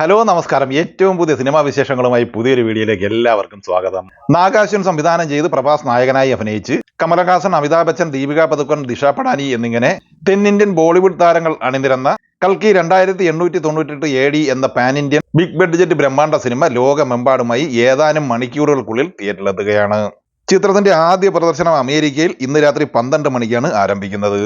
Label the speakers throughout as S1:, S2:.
S1: Hello നമസ്കാരം. ഏറ്റവും പുതിയ സിനിമാ വിശേഷങ്ങളുമായി പുതിയൊരു വീഡിയോയിലേക്ക് എല്ലാവർക്കും സ്വാഗതം. നാഗാശ്വൻ സംവിധാനം ചെയ്ത് പ്രഭാസ് നായകനായി അഭിനയിച്ച് കമലഹാസൻ അമിതാഭ് ബച്ചൻ ദീപിക പതുക്കൻ ദിഷ പടാനി എന്നിങ്ങനെ തെന്നിന്ത്യൻ ബോളിവുഡ് താരങ്ങൾ അണിനിരന്ന കൽക്കി രണ്ടായിരത്തി എണ്ണൂറ്റി തൊണ്ണൂറ്റെട്ട് എ ഡി എന്ന പാൻ ഇന്ത്യൻ ബിഗ് ബഡ്ജറ്റ് ബ്രഹ്മാണ്ഡ സിനിമ ലോകമെമ്പാടുമായി ഏതാനും മണിക്കൂറുകൾക്കുള്ളിൽ തിയേറ്ററിലെത്തുകയാണ്. ചിത്രത്തിന്റെ ആദ്യ പ്രദർശനം അമേരിക്കയിൽ ഇന്ന് രാത്രി പന്ത്രണ്ട് മണിക്കാണ് ആരംഭിക്കുന്നത്.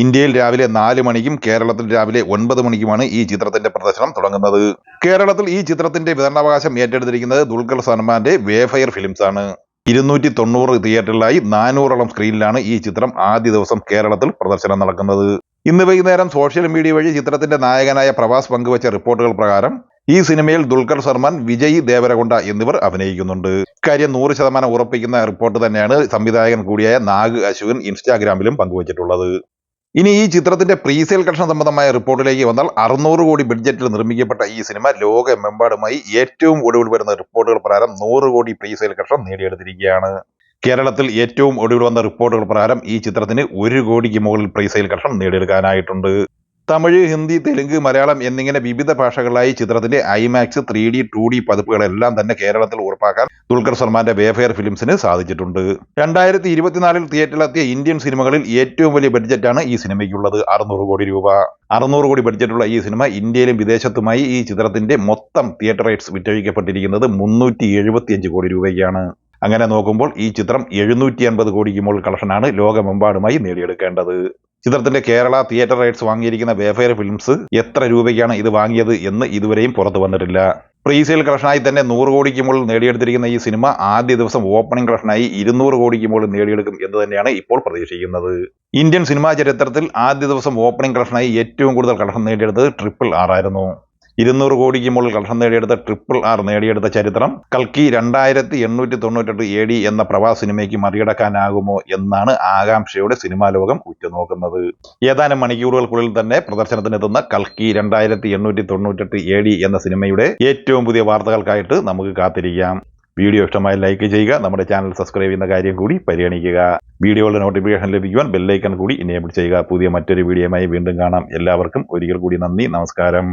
S1: ഇന്ത്യയിൽ രാവിലെ നാല് മണിക്കും കേരളത്തിൽ രാവിലെ ഒൻപത് മണിക്കുമാണ് ഈ ചിത്രത്തിന്റെ പ്രദർശനം തുടങ്ങുന്നത്. കേരളത്തിൽ ഈ ചിത്രത്തിന്റെ വിതരണാവകാശം ഏറ്റെടുത്തിരിക്കുന്നത് ദുൽഖർ സൽമാന്റെ വേഫയർ ഫിലിംസ് ആണ് ഇരുന്നൂറ്റി തൊണ്ണൂറ് തിയേറ്ററിലായി നാനൂറോളം സ്ക്രീനിലാണ് ഈ ചിത്രം ആദ്യ ദിവസം കേരളത്തിൽ പ്രദർശനം നടക്കുന്നത്. ഇന്ന് വൈകുന്നേരം സോഷ്യൽ മീഡിയ വഴി ചിത്രത്തിന്റെ നായകനായ പ്രവാസ് പങ്കുവച്ച റിപ്പോർട്ടുകൾ പ്രകാരം ഈ സിനിമയിൽ ദുൽഖർ സൽമാൻ വിജയ് ദേവരകൊണ്ട എന്നിവർ അഭിനയിക്കുന്നുണ്ട്. കാര്യം നൂറ് ശതമാനം ഉറപ്പിക്കുന്ന റിപ്പോർട്ട് തന്നെയാണ് സംവിധായകൻ കൂടിയായ നാഗ് അശ്വിൻ ഇൻസ്റ്റാഗ്രാമിലും പങ്കുവച്ചിട്ടുള്ളത്. ഇനി ഈ ചിത്രത്തിന്റെ പ്രീസെയിൽ കളക്ഷൻ സംബന്ധമായ റിപ്പോർട്ടിലേക്ക് വന്നാൽ അറുന്നൂറ് കോടി ബഡ്ജറ്റിൽ നിർമ്മിക്കപ്പെട്ട ഈ സിനിമ ലോകമെമ്പാടുമായി ഏറ്റവും ഒടുവിൽ വരുന്ന റിപ്പോർട്ടുകൾ പ്രകാരം നൂറ് കോടി പ്രീസെയിൽ കളക്ഷൻ നേടിയെടുത്തിരിക്കുകയാണ്. കേരളത്തിൽ ഏറ്റവും ഒടുവിൽ വന്ന റിപ്പോർട്ടുകൾ പ്രകാരം ഈ ചിത്രത്തിന് ഒരു കോടിക്ക് മുകളിൽ പ്രീസെയിൽ കളക്ഷൻ നേടിയെടുക്കാനായിട്ടുണ്ട്. തമിഴ് ഹിന്ദി തെലുങ്ക് മലയാളം എന്നിങ്ങനെ വിവിധ ഭാഷകളിലായി ചിത്രത്തിന്റെ IMAX three D two D പതിപ്പുകളെല്ലാം തന്നെ കേരളത്തിൽ ഉറപ്പാക്കാൻ ദുൽഖർ സൽമാന്റെ വേഫെയർ ഫിലിംസിന് സാധിച്ചിട്ടുണ്ട്. രണ്ടായിരത്തി ഇരുപത്തിനാലിൽ തിയേറ്ററിലെത്തിയ ഇന്ത്യൻ സിനിമകളിൽ ഏറ്റവും വലിയ ബഡ്ജറ്റാണ് ഈ സിനിമയ്ക്കുള്ളത്. അറുന്നൂറ് കോടി രൂപ. അറുന്നൂറ് കോടി ബഡ്ജറ്റുള്ള ഈ സിനിമ ഇന്ത്യയിലും വിദേശത്തുമായി ഈ ചിത്രത്തിന്റെ മൊത്തം തിയേറ്റർ റൈറ്റ്സ് വിറ്റഴിക്കപ്പെട്ടിരിക്കുന്നത് മുന്നൂറ്റി എഴുപത്തിയഞ്ച് കോടി രൂപയ്ക്കാണ്. അങ്ങനെ നോക്കുമ്പോൾ ഈ ചിത്രം എഴുന്നൂറ്റി അൻപത് കോടിക്ക് മുകളിൽ കളക്ഷനാണ് ലോകമെമ്പാടുമായി നേടിയെടുക്കേണ്ടത്. ചിത്രത്തിന്റെ കേരള തിയേറ്റർ റൈറ്റ്സ് വാങ്ങിയിരിക്കുന്ന വേഫയർ ഫിലിംസ് എത്ര രൂപയ്ക്കാണ് ഇത് വാങ്ങിയത് എന്ന് ഇതുവരെയും പുറത്തു വന്നിട്ടില്ല. പ്രീസെയിൽ കളക്ഷനായി തന്നെ നൂറ് കോടിക്ക് മുകളിൽ നേടിയെടുത്തിരിക്കുന്ന ഈ സിനിമ ആദ്യ ദിവസം ഓപ്പണിംഗ് കളക്ഷനായി ഇരുന്നൂറ് കോടിക്ക് മുകളിൽ നേടിയെടുക്കും എന്ന് തന്നെയാണ് ഇപ്പോൾ പ്രതീക്ഷിക്കുന്നത്. ഇന്ത്യൻ സിനിമാ ചരിത്രത്തിൽ ആദ്യ ദിവസം ഓപ്പണിംഗ് കളക്ഷനായി ഏറ്റവും കൂടുതൽ കളക്ഷൻ നേടിയെടുത്തത് ട്രിപ്പിൾ ആർ ആയിരുന്നു. ഇരുന്നൂറ് കോടിക്ക് മുകളിൽ കളക്ഷൻ നേടിയെടുത്ത ട്രിപ്പിൾ ആർ നേടിയെടുത്ത ചരിത്രം. കൽക്കി രണ്ടായിരത്തി എണ്ണൂറ്റി തൊണ്ണൂറ്റെട്ട് എ ഡി എന്ന പ്രവാസ സിനിമയ്ക്ക് മറികടക്കാനാകുമോ എന്നാണ് ആകാംക്ഷയോടെ സിനിമാ ലോകം ഉറ്റുനോക്കുന്നത്. ഏതാനും മണിക്കൂറുകൾക്കുള്ളിൽ തന്നെ പ്രദർശനത്തിനെത്തുന്ന കൽക്കി രണ്ടായിരത്തി എണ്ണൂറ്റി തൊണ്ണൂറ്റെട്ട് എ ഡി എന്ന സിനിമയുടെ ഏറ്റവും പുതിയ വാർത്തകൾക്കായിട്ട് നമുക്ക് കാത്തിരിക്കാം. വീഡിയോ ഇഷ്ടമായി ലൈക്ക് ചെയ്യുക നമ്മുടെ ചാനൽ സബ്സ്ക്രൈബ് ചെയ്യുന്ന കാര്യം കൂടി പരിഗണിക്കുക. വീഡിയോകളുടെ നോട്ടിഫിക്കേഷൻ ലഭിക്കുവാൻ ബെല്ലൈക്കൺ കൂടി ഇനേബിൾ ചെയ്യുക. പുതിയ മറ്റൊരു വീഡിയോയുമായി വീണ്ടും കാണാം. എല്ലാവർക്കും ഒരിക്കൽ കൂടി നന്ദി നമസ്കാരം.